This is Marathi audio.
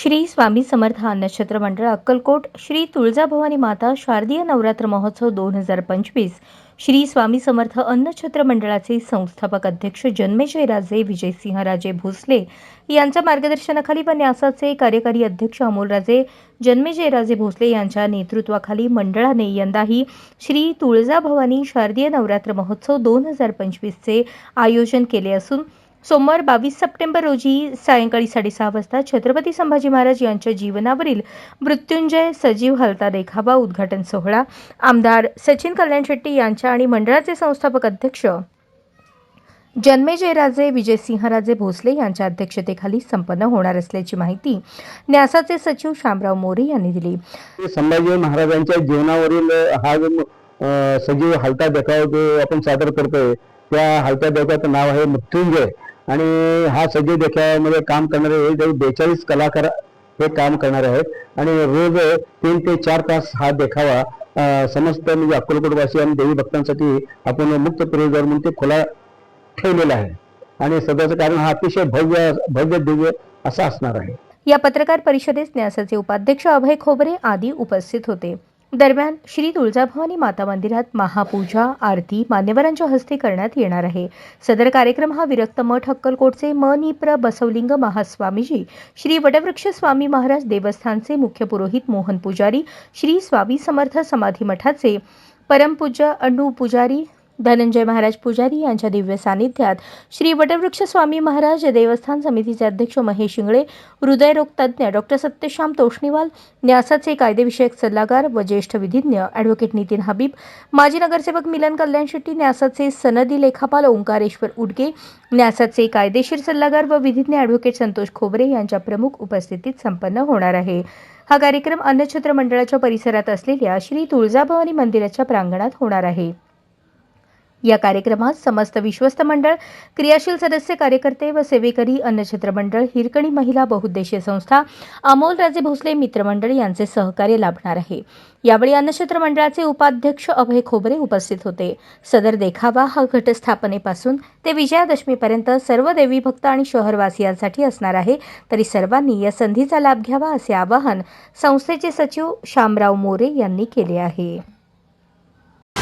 श्री स्वामी समर्थ अन्नछत्र मंडळ अक्कलकोट श्री तुळजाभवानी माता शारदीय नवरात्र महोत्सव दोन हजार पंचवीस श्री स्वामी समर्थ अन्नछत्र मंडळाचे संस्थापक अध्यक्ष जन्मेजयराजे विजयसिंहराजे भोसले यांच्या मार्गदर्शनाखाली व न्यासाचे कार्यकारी अध्यक्ष अमोलराजे जन्मेजयराजे भोसले यांच्या नेतृत्वाखाली मंडळाने यंदाही श्री तुळजाभवानी शारदीय नवरात्र महोत्सव दोन हजार पंचवीसचे आयोजन केले असून सोमवार बावीस सप्टेंबर रोजी सायंकाळी साडेसहा वाजता छत्रपती संभाजी महाराज यांच्या जीवनावरील मृत्युंजय सजीव हलता देखावा उद्घाटन सोहळा. आमदार सचिन कल्याण शेट्टी यांच्या आणि मंडळाचे संस्थापक अध्यक्ष जन्मेजयराजे विजयसिंहराजे भोसले यांच्या अध्यक्षतेखाली संपन्न होणार असल्याची माहिती न्यासाचे सचिव शामराव मोरे यांनी दिली. संभाजी महाराजांच्या जीवनावरील हा जो सजीव हलता देखावा जो आपण सादर करतोय त्या हलत्या देखाव्याचं नाव आहे मृत्युंजय. आणि हा सजीव देखाव्यामध्ये काम करणारे हे जवळ बेचाळीस कलाकार हे काम करणारे आहेत. आणि रोज तीन ते चार तास हा देखावा समस्त म्हणजे अक्कलकोटवासी आणि देवी भक्तांसाठी आपण मुक्त प्रवेशद्वार म्हणून ते खुला ठेवलेला आहे. आणि सध्याचं कारण हा अतिशय भव्य भव्य दिव्य असा असणार आहे. या पत्रकार परिषदेस न्यासाचे उपाध्यक्ष अभय खोबरे आदी उपस्थित होते. दरम्यान श्री तुळजाभवानी माता मंदिरात महापूजा आरती मान्यवरांच्या हस्ते करण्यात येणार आहे. सदर कार्यक्रम हा विरक्त मठ अक्कलकोटचे मनिप्र बसवलिंग महास्वामीजी श्री वटवृक्ष स्वामी महाराज देवस्थानचे मुख्य पुरोहित मोहन पुजारी श्री स्वामी समर्थ समाधी मठाचे परमपूज्य अण्णू पुजारी धनंजय महाराज पुजारी यांच्या दिव्य सानिध्यात श्री वटवृक्ष स्वामी महाराज देवस्थान समितीचे अध्यक्ष महेश शिंगळे हृदयरोग तज्ज्ञ डॉक्टर सत्यश्याम तोष्णीवाल न्यासाचे कायदेविषयक सल्लागार व ज्येष्ठ विधिज्ञ ॲडव्होकेट नितीन हबीब माजी नगरसेवक मिलन कल्याण शेट्टी न्यासाचे सनदी लेखापाल ओंकारेश्वर उडगे न्यासाचे कायदेशीर सल्लागार व विधिज्ञ ॲडव्होकेट संतोष खोबरे यांच्या प्रमुख उपस्थितीत संपन्न होणार आहे. हा कार्यक्रम अन्नछत्र मंडळाच्या परिसरात असलेल्या श्री तुळजाभवानी मंदिराच्या प्रांगणात होणार आहे. या कार्यक्रमात समस्त विश्वस्त मंडळ क्रियाशील सदस्य कार्यकर्ते व सेवेकरी अन्नछत्र मंडळ हिरकणी महिला बहुउद्देशीय संस्था अमोल राजे भोसले मित्रमंडळ यांचे सहकार्य लाभणार आहे. यावेळी अन्नछत्र मंडळाचे उपाध्यक्ष अभय खोबरे उपस्थित होते. सदर देखावा हा घटस्थापनेपासून ते विजयादशमीपर्यंत सर्व देवी भक्त आणि शहरवासियांसाठी असणार आहे. तरी सर्वांनी या संधीचा लाभ घ्यावा असे आवाहन संस्थेचे सचिव शामराव मोरे यांनी केले आहे.